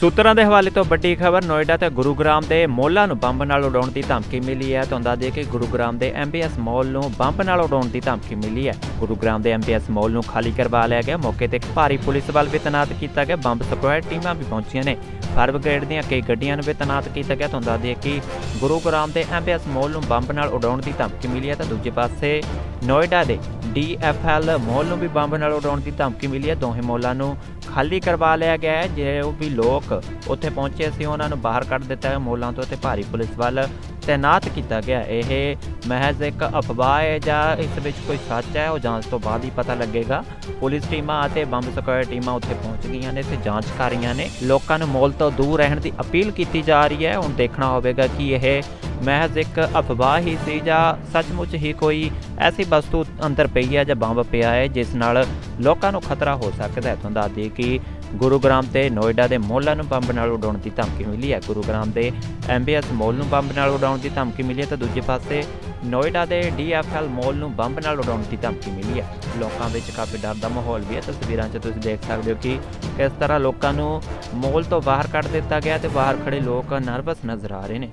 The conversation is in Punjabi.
ਸੂਤਰਾਂ ਦੇ ਹਵਾਲੇ ਤੋਂ ਵੱਡੀ ਖਬਰ, ਨੋਇਡਾ ਤੇ ਗੁਰੂਗ੍ਰਾਮ ਦੇ ਮੋਲਾਂ ਨੂੰ ਬੰਬ ਨਾਲ ਉਡਾਉਣ ਦੀ ਧਮਕੀ ਮਿਲੀ ਹੈ। ਤੁਹਾਨੂੰ ਦੱਸ ਦਈਏ ਕਿ ਗੁਰੂਗ੍ਰਾਮ ਦੇ ਐਮਬੀਐਸ ਮਾਲ ਨੂੰ ਬੰਬ ਨਾਲ ਉਡਾਉਣ ਦੀ ਧਮਕੀ ਮਿਲੀ ਹੈ। ਗੁਰੂਗ੍ਰਾਮ ਦੇ ਐਮਬੀਐਸ ਮਾਲ ਨੂੰ ਖਾਲੀ ਕਰਵਾ ਲਿਆ ਗਿਆ। ਮੌਕੇ ਤੇ ਇੱਕ ਭਾਰੀ ਪੁਲਿਸ ਬਲ ਵੀ ਤੈਨਾਤ ਕੀਤਾ ਗਿਆ। ਬੰਬ ਸਕੁਐਡ ਟੀਮਾਂ ਵੀ ਪਹੁੰਚੀਆਂ ਨੇ। ਫਾਇਰ ਬ੍ਰਿਗੇਡ ਦੀਆਂ ਕਈ ਗੱਡੀਆਂ ਨੂੰ ਵੀ ਤੈਨਾਤ ਕੀਤਾ ਗਿਆ। ਤੁਹਾਨੂੰ ਦੱਸ ਦਈਏ ਕਿ ਗੁਰੂਗ੍ਰਾਮ ਦੇ ਐਮਬੀਐਸ ਮਾਲ ਨੂੰ ਬੰਬ ਨਾਲ ਉਡਾਉਣ ਦੀ ਧਮਕੀ ਮਿਲੀ ਹੈ। ਤਾਂ ਦੂਜੇ ਪਾਸੇ ਨੋਇਡਾ ਦੇ ਡੀਐਫਐਲ ਮਾਲ ਨੂੰ ਵੀ ਬੰਬ ਨਾਲ ਉਡਾਉਣ ਦੀ ਧਮਕੀ ਮਿਲੀ ਹੈ। ਦੋਹੇ ਮਾਲਾਂ ਨੂੰ ਖਾਲੀ ਕਰਵਾ ਲਿਆ ਗਿਆ ਹੈ। ਜੋ ਵੀ ਲੋਕ ਉੱਥੇ ਪਹੁੰਚੇ ਸੀ, ਉਹਨਾਂ ਨੂੰ ਬਾਹਰ ਕੱਢ ਦਿੱਤਾ ਹੈ ਮੋਲਾਂ ਤੋਂ ਤੇ ਭਾਰੀ ਪੁਲਿਸ ਵੱਲ ਤੈਨਾਤ ਕੀਤਾ ਗਿਆ। ਇਹ ਮਹਿਜ਼ ਇੱਕ ਅਫਵਾਹ ਹੈ ਜਾਂ ਇਸ ਵਿੱਚ ਕੋਈ ਸੱਚ ਹੈ? ਉਹ ਜਾਂਚ ਤੋਂ ਬਾਅਦ ਹੀ ਪਤਾ ਲੱਗੇਗਾ। ਪੁਲਿਸ ਟੀਮਾਂ ਅਤੇ ਬੰਬ ਸਕੁਐਡ ਟੀਮਾਂ ਉੱਥੇ ਪਹੁੰਚ ਗਈਆਂ ਨੇ ਤੇ ਜਾਂਚ ਕਰ ਰਹੀਆਂ ਨੇ। ਲੋਕਾਂ ਨੂੰ ਮੋਲ ਤੋਂ ਦੂਰ ਰਹਿਣ ਦੀ ਅਪੀਲ ਕੀਤੀ ਜਾ ਰਹੀ ਹੈ। ਹੁਣ ਦੇਖਣਾ ਹੋਵੇਗਾ ਕਿ ਇਹ ਮਹਿਜ਼ ਇੱਕ ਅਫਵਾਹ ਹੀ ਸੀ ਜਾਂ ਸੱਚਮੁੱਚ ਹੀ ਕੋਈ ਐਸੀ ਵਸਤੂ ਅੰਦਰ ਪਈ ਹੈ ਜਾਂ ਬੰਬ ਪਿਆ ਹੈ, ਜਿਸ ਨਾਲ ਲੋਕਾਂ ਨੂੰ ਖਤਰਾ ਹੋ ਸਕਦਾ ਹੈ। ਤੁਹਾਨੂੰ ਦੱਸ ਦਈਏ ਕਿ ਗੁਰੂਗ੍ਰਾਮ ਤੇ ਨੋਇਡਾ ਦੇ ਮੋਲਾਂ ਨੂੰ ਬੰਬ ਨਾਲ ਉਡਾਉਣ ਦੀ ਧਮਕੀ ਮਿਲੀ ਹੈ। ਗੁਰੂਗ੍ਰਾਮ ਦੇ ਐਮਬੀਐਸ ਮੋਲ ਨੂੰ ਬੰਬ ਨਾਲ ਉਡਾਉਣ ਦੀ ਧਮਕੀ ਮਿਲੀ ਹੈ ਤਾਂ ਦੂਜੇ ਪਾਸੇ ਨੋਇਡਾ ਦੇ ਡੀਐਫਐਲ ਮੋਲ ਨੂੰ ਬੰਬ ਨਾਲ ਉਡਾਉਣ ਦੀ ਧਮਕੀ ਮਿਲੀ ਹੈ। ਲੋਕਾਂ ਵਿੱਚ ਕਾਫੀ ਡਰ ਦਾ ਮਾਹੌਲ ਵੀ ਹੈ। ਤਸਵੀਰਾਂ 'ਚ ਤੁਸੀਂ ਦੇਖ ਸਕਦੇ ਹੋ ਕਿ ਕਿਸ ਤਰ੍ਹਾਂ ਲੋਕਾਂ ਨੂੰ ਮੋਲ ਤੋਂ ਬਾਹਰ ਕੱਢ ਦਿੱਤਾ ਗਿਆ ਤੇ ਬਾਹਰ ਖੜੇ ਲੋਕ ਨਰਵਸ ਨਜ਼ਰ ਆ ਰਹੇ ਨੇ।